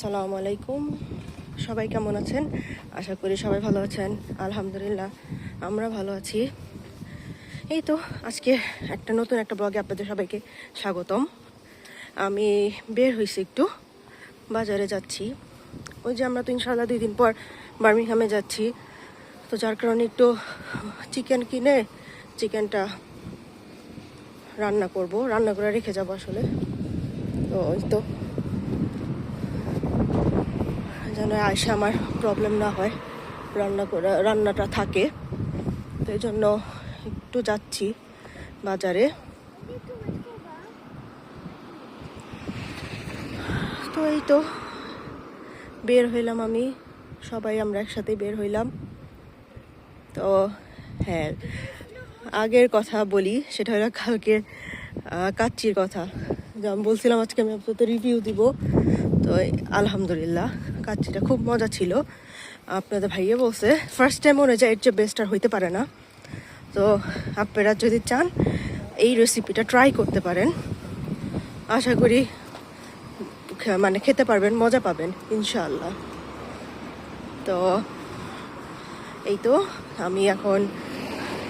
আসসালামু আলাইকুম। সবাই কেমন আছেন? আশা করি সবাই ভালো আছেন। আলহামদুলিল্লাহ, আমরা ভালো আছি। এই তো, আজকে একটা নতুন একটা ব্লগে আপনাদের সবাইকে স্বাগতম। আমি বের হয়েছি একটু, বাজারে যাচ্ছি। ওই যে আমরা তো ইনশাল্লাহ দুই দিন পর বার্মিংহামে যাচ্ছি। তো যার কারণে একটু চিকেন কিনে চিকেনটা রান্না করব। রান্না করে রেখে যাব আসলে। তো ওই তো। যেন আসে আমার প্রবলেম না হয়, রান্না করে, রান্নাটা থাকে। তো এই জন্য একটু যাচ্ছি বাজারে। তো এই তো বের হইলাম আমি, সবাই আমরা একসাথে বের হইলাম। তো হ্যাঁ আগের কথা বলি, সেটা হলো কালকে কাচ্চির কথা। যেমন বলছিলাম আজকে আমি আপনাদের রিভিউ দিব। তো আলহামদুলিল্লাহ। কাচ্চিটা খুব মজা ছিল। আপনাদের ভাইয়া বলছে ফার্স্ট টাইম মনে যায় এর চেয়ে বেস্ট আর হইতে পারে না। তো আপনারা যদি চান, এই রেসিপিটা ট্রাই করতে পারেন। আশা করি মানে খেতে পারবেন, মজা পাবেন ইনশাল্লাহ তো এই তো, আমি এখন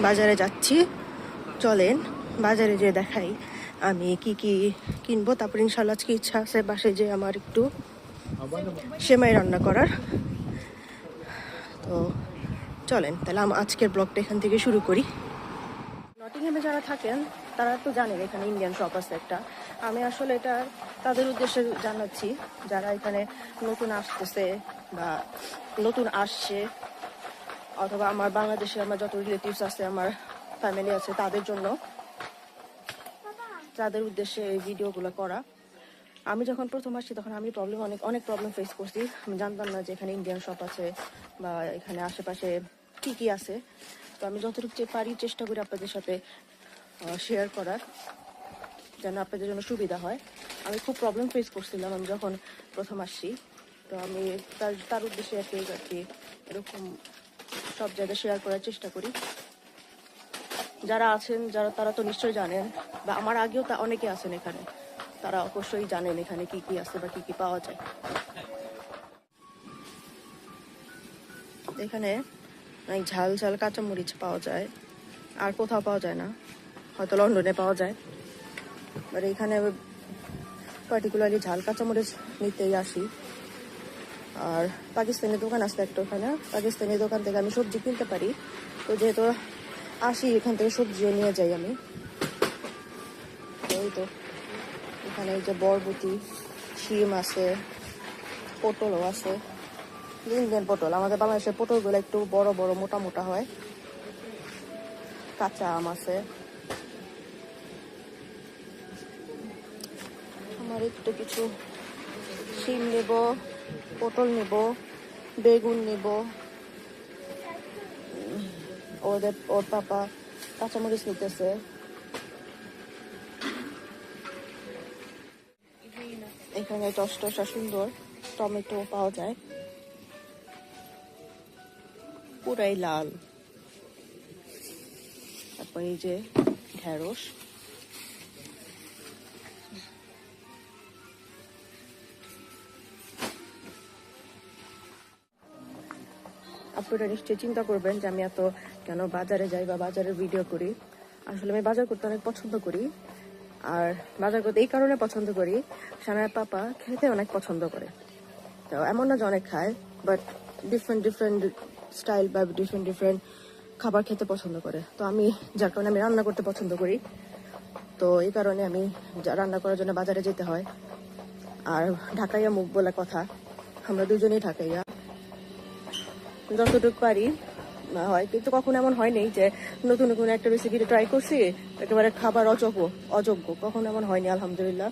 বাজারে যাচ্ছি। চলেন, বাজারে যে দেখাই আমি কি কি কিনবো, তারপর ইনশাল্লাহ আজকে ইচ্ছা আছে বাসে যে আমার একটু সেমাই রান্না করার। তো চলেন, তাহলে আমি আজকের ব্লগটা এখান থেকে শুরু করি। নটিংহামে যারা থাকেন, তারা তো জানেন এখানে ইন্ডিয়ান শপ আছে একটা। আমি আসলে এটা তাদের উদ্দেশ্যে জানাচ্ছি, যারা এখানে নতুন আসতেছে বা নতুন আসছে, অথবা আমার বাংলাদেশে আমার যত রিলেটিভস আছে, আমার ফ্যামিলি আছে, তাদের জন্য তাদের উদ্দেশ্যে এই ভিডিওগুলো করা। আমি যখন প্রথম আসছি, তখন আমি প্রবলেম অনেক অনেক প্রবলেম ফেস করছি। আমি জানতাম না যে এখানে ইন্ডিয়ান শপ আছে বা এখানে আশেপাশে কী কী আছে। তো আমি যতটুকু পারি চেষ্টা করি আপনাদের সাথে শেয়ার করার, যেন আপনাদের জন্য সুবিধা হয়। আমি খুব প্রবলেম ফেস করছিলাম আমি যখন প্রথম আসছি। তো আমি তার তার উদ্দেশ্যে আর কি আর কি এরকম সব জায়গায় শেয়ার করার চেষ্টা করি। যারা আছেন, যারা, তারা তো নিশ্চয়ই জানেন, বা আমার আগেও তা অনেকে আছেন এখানে। তারা অবশ্যই জানেন এখানে কি কি আছে বা কি কি পাওয়া যায়। এখানে, অনেক ঝাল ঝাল কাঁচামরিচ পাওয়া যায়। আর কোথাও পাওয়া যায় না। হয়তো লন্ডনে পাওয়া যায়। বাট এখানে পার্টিকুলারলি ঝাল কাঁচামরিচ নিতেই আসি। আর পাকিস্তানি দোকান আছে একটা ওখানে। পাকিস্তানি দোকান থেকে আমি সবজি কিনতে পারি। তো যেহেতু আসি এখান থেকে সবজিও নিয়ে যাই আমি। এই তো। এখানে যে বরবটি, শিম আছে, পটলও আছে ইন্ডিয়ান পটল। আমাদের বাংলাদেশের পটলগুলো একটু বড় বড়, মোটা মোটা হয়। কাঁচা আম আছে। আমার একটু কিছু শিম নেব, পটল নেব, বেগুন নেব। ওদের ওর পাপা কাঁচামরিচ নিতেছে। এখানে টস টসা সুন্দর। টমেটো পাওয়া যায়। পুরাই লাল। তারপর এই যে ঢেঁড়স। আপনারা নিশ্চয়ই চিন্তা করবেন যে আমি এত কেন বাজারে যাই বা বাজারের ভিডিও করি। আসলে আমি বাজার করতে অনেক পছন্দ করি। আর বাজার করতে এই কারণে পছন্দ করি। সানার পাপা খেতে অনেক পছন্দ করে। তো এমন না যে অনেক খায় বাট ডিফারেন্ট ডিফারেন্ট স্টাইল বা ডিফারেন্ট ডিফারেন্ট খাবার খেতে পছন্দ করে। তো আমি, যার কারণে আমি রান্না করতে পছন্দ করি। তো এই কারণে আমি রান্না করার জন্য বাজারে যেতে হয়। আর ঢাকাইয়া মুখ বলে কথা, আমরা দুজনেই ঢাকাইয়া। যতটুকু পারি হয়। কিন্তু কখনো এমন হয়নি যে নতুন নতুন একটা রেসিপি ট্রাই করছি, একেবারে খাবার অযোগ্য অযোগ্য। কখনো এমন হয়নি, আলহামদুলিল্লাহ।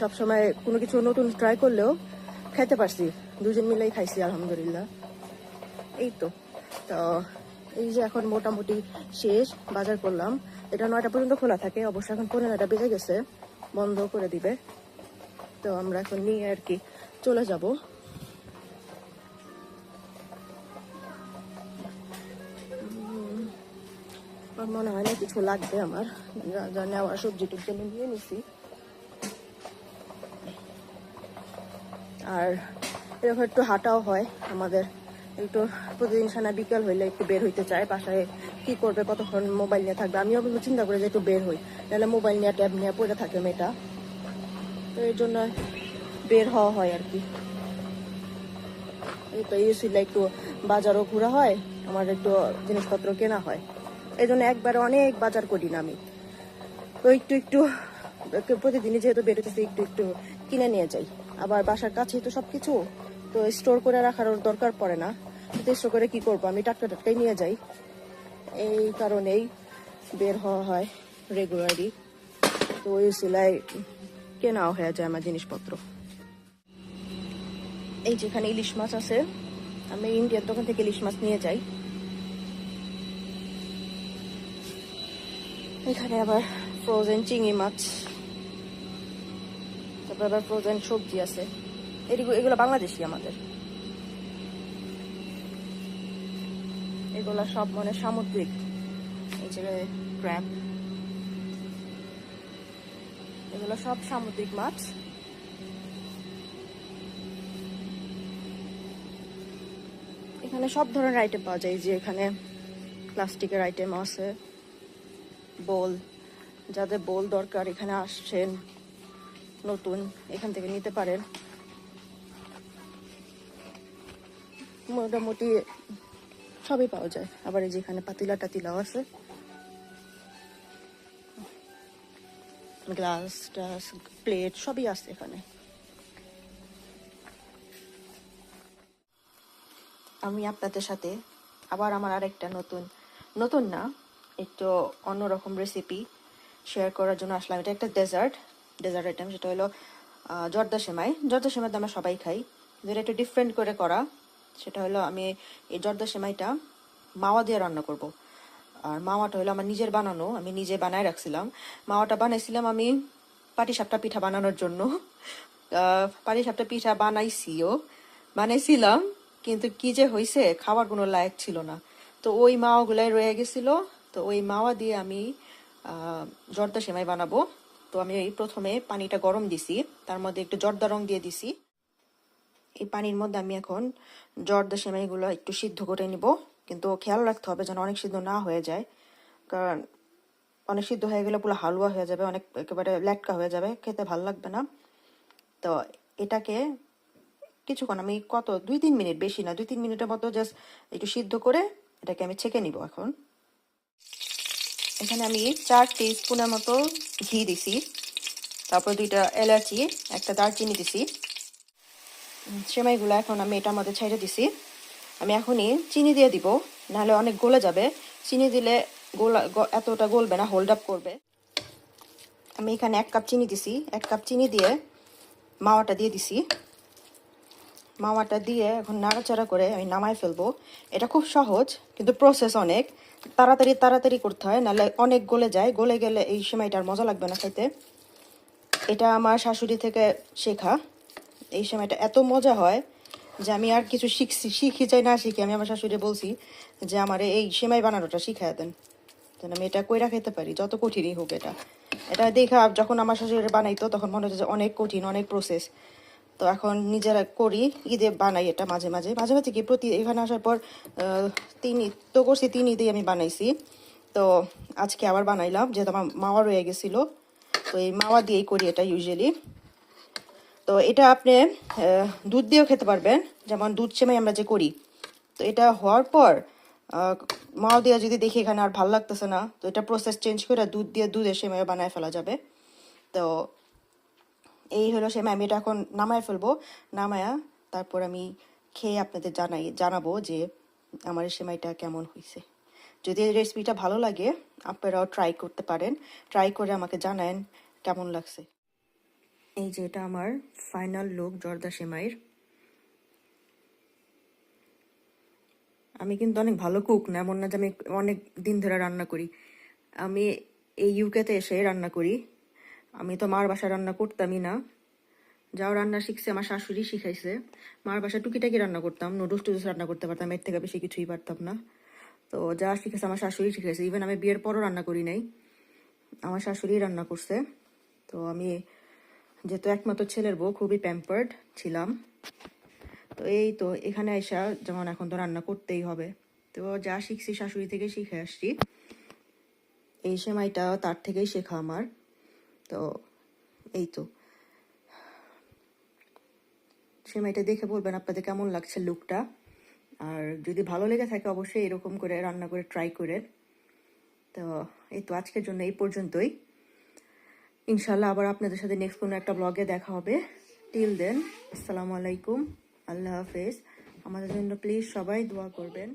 সবসময় কোনো কিছু নতুন ট্রাই করলেও খেতে পারছি। দুজন মিলেই খাইছি, আলহামদুলিল্লাহ। এই তো। তো এই যে এখন মোটামুটি শেষ, বাজার করলাম। এটা নয়টা পর্যন্ত খোলা থাকে, অবশ্য এখন পনেরোটা বেজে গেছে, বন্ধ করে দিবে। তো আমরা এখন নিয়ে আর কি চলে যাব। মনে হয় না, কিছু লাগবে আমার। যা যা নেওয়ার সবজি টুবজি আমি নিয়ে নিছি। আর এরকম একটু হাঁটাও হয় আমাদের। একটু প্রতিদিন সানা বিকাল হইলে একটু বের হইতে চায়, বাসায় কি করবে, কতক্ষণ মোবাইল নিয়ে থাকবে। আমিও চিন্তা করি যে একটু বের হই, নাহলে মোবাইল নিয়ে, ট্যাব নিয়ে পড়ে থাকে মেয়েটা। তো এর জন্য বের হওয়া হয় আর কি। এই তো ইউসিলে একটু বাজারও ঘোরা হয়, আমার একটু জিনিসপত্র কেনা হয়। এই জন্য একবারে অনেক বাজার করি না আমি। তো একটু একটু, প্রতিদিনই যেহেতু বেরোতেছি একটু একটু কিনে নিয়ে যাই। আবার বাসার কাছেই তো সব কিছু তো স্টোর করে রাখার ওর দরকার পড়ে না। স্টোর করে কি করব? আমি টাটকা টাটকাই নিয়ে যাই। এই কারণেই বের হওয়া হয় রেগুলারই তো ওই সিলাই কেনাও হয়ে যায় আমার জিনিসপত্র। এই যেখানে ইলিশ মাছ আছে, আমি ইন্ডিয়ার দোকান থেকে ইলিশ মাছ নিয়ে যাই। এখানে আবার ফ্রোজেন চিংড়ি মাছ, তারপর আবার ফ্রোজেন সবজি আছে। এগুলো এগুলো বাংলাদেশি আমাদের। এগুলো সব মানে সামুদ্রিক। এই যে ক্র্যাব এগুলো সব সামুদ্রিক মাছ। এখানে সব ধরনের আইটেম পাওয়া যায়। যে এখানে প্লাস্টিকের আইটেম আছে। বোল, যাদের বোল দরকার এখানে আসছেন, নতুন, এখান থেকে নিতে পারেন। মোটামুটি সবই পাওয়া যায়। আবার এই যে এখানে পাতিলা টাতিলাও আছে। গ্লাস টাস, প্লেট সবই আছে এখানে। আমি আপনাদের সাথে আবার আমার আরেকটা নতুন নতুন না একটু অন্যরকম রেসিপি শেয়ার করার জন্য আসলাম। এটা একটা ডেজার্ট ডেজার্ট আইটেম সেটা হলো জর্দা সেমাই। জর্দা সেমাই তো আমরা সবাই খাই যেটা একটু ডিফারেন্ট করে করা। সেটা হলো আমি এই জর্দা সেমাইটা মাওয়া দিয়ে রান্না করব। আর মাওয়াটা হলো আমার নিজের বানানো আমি নিজে বানায় রাখছিলাম। মাওয়াটা বানাইছিলাম আমি পাটিসাপটা পিঠা বানানোর জন্য। আহ, পাটিসাপটা পিঠা বানাইছিও বানাইছিলাম কিন্তু কি যে হয়েছে খাবার কোনো লায়ক ছিল না। তো ওই মাওয়াগুলাই রয়ে গেছিল তো ওই মাওয়া দিয়ে আমি জর্দা সেমাই বানাবো। তো আমি এই প্রথমে পানিটা গরম দিছি, তার মধ্যে একটু জর্দা রং দিয়ে দিছি। এই পানির মধ্যে আমি এখন জর্দা সেমাইগুলো একটু সিদ্ধ করে নিব। কিন্তু খেয়াল রাখতে হবে যেন অনেক সিদ্ধ না হয়ে যায়, কারণ অনেক সিদ্ধ হয়ে গেলে পুরো হালুয়া হয়ে যাবে, অনেক একেবারে ল্যাটকা হয়ে যাবে, খেতে ভালো লাগবে না। তো এটাকে কিছুক্ষণ আমি কত, দুই তিন মিনিট, বেশি না, দুই তিন মিনিটের মতো জাস্ট একটু সিদ্ধ করে এটাকে আমি ছেঁকে নিব এখন। এখানে আমি চার স্পুনের মতো ঘি দিছি। তারপর দুইটা এলাচি, একটা দারচিনি দিছি। সেমাইগুলো এখন আমি এটার মধ্যে ছেড়ে দিছি। আমি এখনই চিনি দিয়ে দিব, নাহলে অনেক গলে যাবে। চিনি দিলে গোলা এতটা গলবে না হোল্ড আপ করবে। আমি এখানে এক কাপ চিনি দিছি। এক কাপ চিনি দিয়ে মাওয়াটা দিয়ে দিছি। মাওয়াটা দিয়ে এখন নাড়াচাড়া করে আমি নামায় ফেলব। এটা খুব সহজ, কিন্তু প্রসেস অনেক। তাড়াতাড়ি তাড়াতাড়ি করতে হয়, নাহলে অনেক গলে যায়। গলে গেলে এই সেমাইটার মজা লাগবে না খাইতে। এটা আমার শাশুড়ি থেকে শেখা। এই সময়টা এত মজা হয় যে আমি আর কিছু শিখছি, শিখি চাই, না শিখি, আমি আমার শাশুড়ি বলছি যে আমার এই সেমাই বানানোটা শিখাই দেন। যেন আমি এটা কইরা খেতে পারি, যত কঠিনই হোক এটা। এটা দেখা, যখন আমার শাশুড়ি বানাইতো, তখন মনে হচ্ছে যে অনেক কঠিন, অনেক প্রসেস তো এখন নিজেরা করি ঈদে বানাই এটা মাঝে মাঝে। মাঝে মাঝে কি প্রতি এখানে আসার পর তিন ঈদ তো করছি তিন ঈদেই আমি বানাইছি। তো আজকে আবার বানাইলাম যেহেতু আমার মাওয়া রয়ে গেছিল তো এই মাওয়া দিয়েই করি এটা ইউজুয়ালি তো এটা আপনি দুধ দিয়েও খেতে পারবেন যেমন দুধ সেমাই আমরা যে করি। তো এটা হওয়ার পর আহ, মাও দিয়ে যদি দেখি এখানে আর ভালো লাগতেছে না তো এটা প্রসেস চেঞ্জ করে দুধ দিয়ে দুধের সেমাইও বানায় ফেলা যাবে। তো এই হলো সেমাই আমি এটা এখন নামায় ফেলব। নামায়া তারপর আমি খেয়ে আপনাদের জানাই, জানাব যে আমার সেমাইটা কেমন হয়েছে যদি এই রেসিপিটা ভালো লাগে, আপনারাও ট্রাই করতে পারেন। ট্রাই করে আমাকে জানান কেমন লাগছে। এই যে এটা আমার ফাইনাল লুক জর্দা সেমাইয়ের। আমি কিন্তু অনেক ভালো কুক না, এমন না যে আমি অনেক দিন ধরে রান্না করি। আমি এই ইউকেতে এসে রান্না করি। আমি তো মার বাসায় রান্না করতামই না। যাও রান্না শিখছে, আমার শাশুড়ি শিখাইছে। মার বাসায় টুকিটাকি রান্না করতাম নুডলস টুডলস রান্না করতে পারতাম, এর থেকে বেশি কিছুই পারতাম না। তো যা শিখেছে আমার শাশুড়ি শিখেছে। ইভেন আমি বিয়ের পরও রান্না করি নাই। আমার শাশুড়ি রান্না করছে। তো আমি যেহেতু একমাত্র ছেলের বউ, খুবই প্যাম্পার্ড ছিলাম। তো এই তো, এখানে আইসা যেমন এখন তো রান্না করতেই হবে। তো যা শিখছি শাশুড়ি থেকে শিখে আসছি। এই সেমাইটা তার থেকেই শেখা আমার। তো এই তো। সেমাইটা দেখে বলবেন আপনাদের কেমন লাগছে লুকটা আর যদি ভালো লেগে থাকে অবশ্যই এরকম করে রান্না করে ট্রাই করে। তো এই তো আজকের জন্য এই পর্যন্তই। ইনশাল্লাহ আবার আপনাদের সাথে নেক্সট কোনো একটা ব্লগে দেখা হবে। টিল দেন আসসালামু আলাইকুম। আল্লাহ হাফেজ। আমাদের জন্য প্লিজ সবাই দোয়া করবেন।